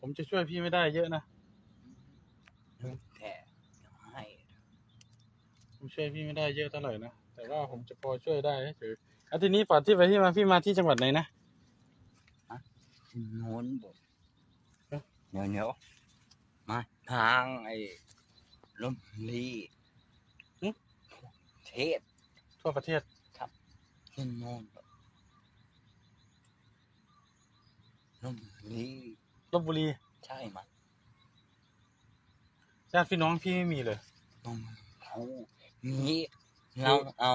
ผมจะช่วยพี่ไม่ได้เยอะนะ แต่ให้ผมช่วยพี่ไม่ได้เยอะเท่าไหร่นะ แต่ว่าผมจะพอช่วยได้เฉยๆอะทีนี้ก่อนที่ไปที่มาพี่มาที่จังหวัดไหนนะ โน้นบอกเอ๊ะเดี๋ยวเดี๋ยวมาทางไอ้ลมลีเทศทั่วประเทศ ที่โน้นลมลี ลบบุรีใช่ไหมยญาติพี่น้องพี่ไม่มีเลยลมเขานี้เราเอา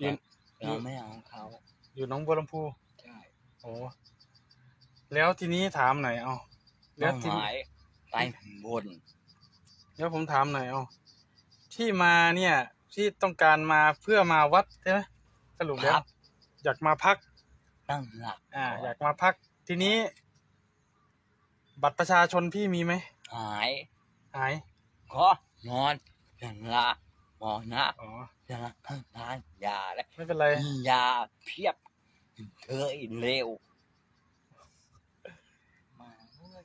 ยืนเราไม่เอาเขาอยู่หน้องบัวลำพูใช่โอ้แล้วทีนี้ถามหน่อยเอาแล้เป้าวทีหนี้มายไปบนแล้วผมถามหน่อยเอาที่มาเนี่ย ที่ต้องการมาเพื่อมาวัดใช่ไหมสรุปแล้วอยากมาพัก ตั้งหลักอ่า อยากมาพัก ทีนี้ บัตรประชาชนพี่มีไหมหายหายก็นอนอย่างละหมอนะอ๋ออย่างละทานยาและไม่เป็นไรยาเพียบเคยเร็วมาเว้ย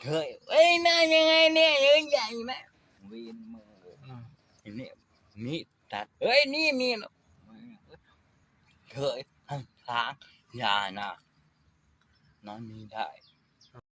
เคยเอ้ยน่ายังไงเนี่ยเยอะใหญ่ไหมเวียนมืออืมไอ้เนี่ยมีดตัดเอ้ยนี่มีดเคยทางทางยานะนอนไม่ได้